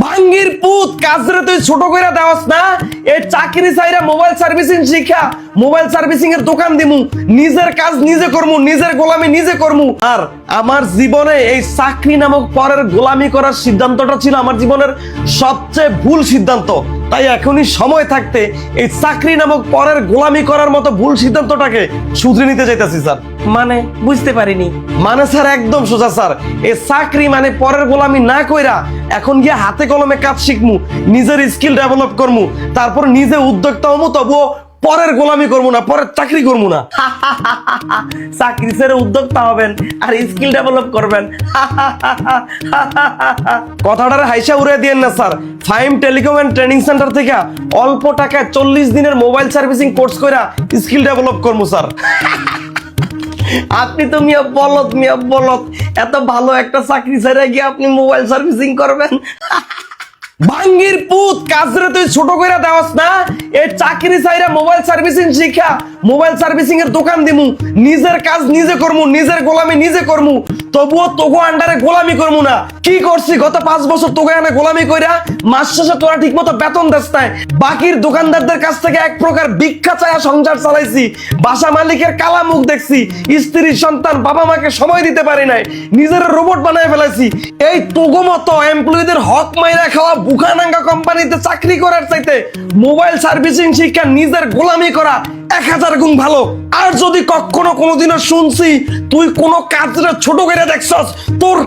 ভাঙ্গির পুত কাজরে তুই ছোট করে দেওয়াস না। এই চাকরি চাইরা মোবাইল সার্ভিসিং শিক্ষা মোবাইল সার্ভিসিং এর দোকান দিমু, নিজের কাজ নিজে করমু, নিজের গোলামি নিজে করমু। আর আমার জীবনে এই চাকরি নামক পরের গোলামি করার সিদ্ধান্তটা ছিল আমার জীবনের সবচেয়ে ভুল সিদ্ধান্ত। তাই এখনই সময় থাকতে এই চাকরি নামক পরের গোলামি করার মতো ভুল সিদ্ধান্তটাকে শুধরে নিতে চাইতেছি স্যার। মানে? বুঝতে পারিনি। মানে স্যার একদম সোজা স্যার। এই চাকরি মানে পরের গোলামি না কইরা এখন গিয়ে হাতে কলমে কাজ শিখমু নিজের স্কিল ডেভেলপ করমু তারপর নিজে উদ্যোক্তা হমু তবুও পরের গোলামি করব না পরের চাকরি করব না। চাকরি ছেড়ে উদ্যোক্তা হবেন আর স্কিল ডেভেলপ করবেন। কথাটার হাইসা উড়ে দিয়েন না sir. Fahim telecom and training center থেকে অল্প টাকায় চল্লিশ দিনের মোবাইল সার্ভিসিং কোর্স কইরা স্কিল ডেভেলপ করব স্যার। আপনি তো মিয়া বলত মিয়া বলত এত ভালো একটা চাকরি ছেড়ে গিয়ে আপনি মোবাইল সার্ভিসিং করবেন। ভাঙ্গির পুত, কাজরে তুই ছোট কইরা দেওয়াস না। এই চাকরি চাইরা মোবাইল সার্ভিসিং শিক্ষা মোবাইল সার্ভিসিং এর দোকান দিমু। নিজের কাজ নিজে করমু, নিজের গোলামি নিজে করমু। তবুও তোগো আন্ডারে গোলামি করমু না। কি করছি? গত পাঁচ বছর তোকে এনে গোলামি কইরা মাস শেষে তোরা ঠিক মতো বেতন দেস নাই। বাকির দোকানদারদের কাছ থেকে এক প্রকার ভিক্ষা চায়া সংসার চালাইছি। বাসা মালিকের কালা মুখ দেখছি। স্ত্রী, সন্তান, বাবা মাকে সময় দিতে পারি নাই। নিজের রোবট বানায় ফেলাইছি। এই তোগো মতো এমপ্লয়ীদের হক মাইরা খাওয়া উখানাঙ্গা কোম্পানিতে চাকরি করার চাইতে মোবাইল সার্ভিসিং শিক্ষা নিজের গোলামি করা এক হাজার গুণ ভালো। আর যদি কখনো কোনোদিনও শুনছি তুই কোনো কাজটা ছোট করে দেখছস তোর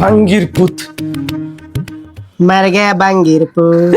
ভাঙ্গির পুত। মার গয়া ভাঙ্গির পুত।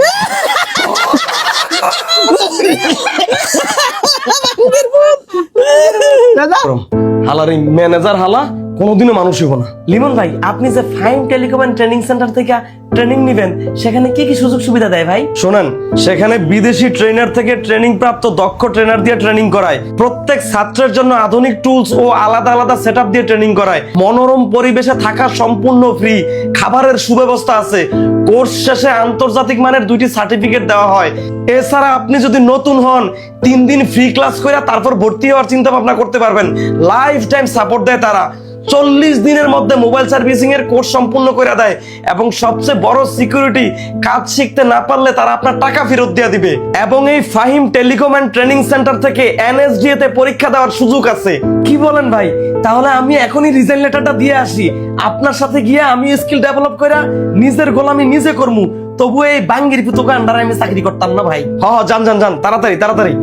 হালার ম্যানেজার হালা কোনোদিনও মানুষ হইব না। লিমন ভাই আপনি যে Fahim telecom and training center থেকে ট্রেনিং নেবেন সেখানে কি কি সুযোগ সুবিধা দেয় ভাই? শোনেন সেখানে বিদেশি ট্রেনার থেকে ট্রেনিং প্রাপ্ত দক্ষ ট্রেনার দিয়ে ট্রেনিং করায়। প্রত্যেক ছাত্রের জন্য আধুনিক টুলস ও আলাদা আলাদা সেট দিয়ে ট্রেনিং করায়। মনোরম পরিবেশে থাকা সম্পূর্ণ ফ্রি খাবারের সুব্যবস্থা আছে। কোর্স শেষে আন্তর্জাতিক মানের দুইটি সার্টিফিকেট দেওয়া হয়। এছাড়া আপনি যদি নতুন হন তিন দিন ফ্রি ক্লাস করে তারপর ভর্তি হওয়ার চিন্তা ভাবনা করতে পারবেন। লাইফ টাইম সাপোর্ট দেয় তারা। চল্লিশ দিনের মধ্যে মোবাইল সার্ভিসিং এর কোর্স সম্পূর্ণ করে দেয় এবং সবচেয়ে বড় সিকিউরিটি কাজ শিখতে না পারলে তারা আপনার টাকা ফেরত দিয়ে দিবে। এবং এই Fahim telecom and training center থেকে এনএসডিএ তে পরীক্ষা দেওয়ার সুযোগ আছে। কি বলেন ভাই? তাহলে আমি এখনই রিজাইন লেটারটা দিয়ে আসি। আপনার সাথে গিয়ে আমি স্কিল ডেভেলপ করে নিজের গোলামি নিজে করমু। তবু এই বাঙ্গির পুতোকে আন্ডারে আমি চাকরি করতাম না ভাই। হ যান যান যান, তাড়াতাড়ি তাড়াতাড়ি।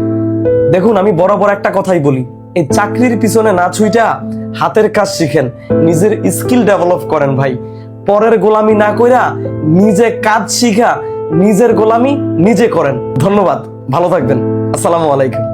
দেখুন, আমি বড় বড় একটা কথাই বলি। এই চাকরির পিছনে না ছুইটা হাতের কাজ শিখেন, নিজের স্কিল ডেভেলপ করেন ভাই। পরের গোলামি না কইরা নিজে কাজ শিখা, নিজের গোলামি নিজে করেন। ধন্যবাদ, ভালো থাকবেন। আসসালামু আলাইকুম।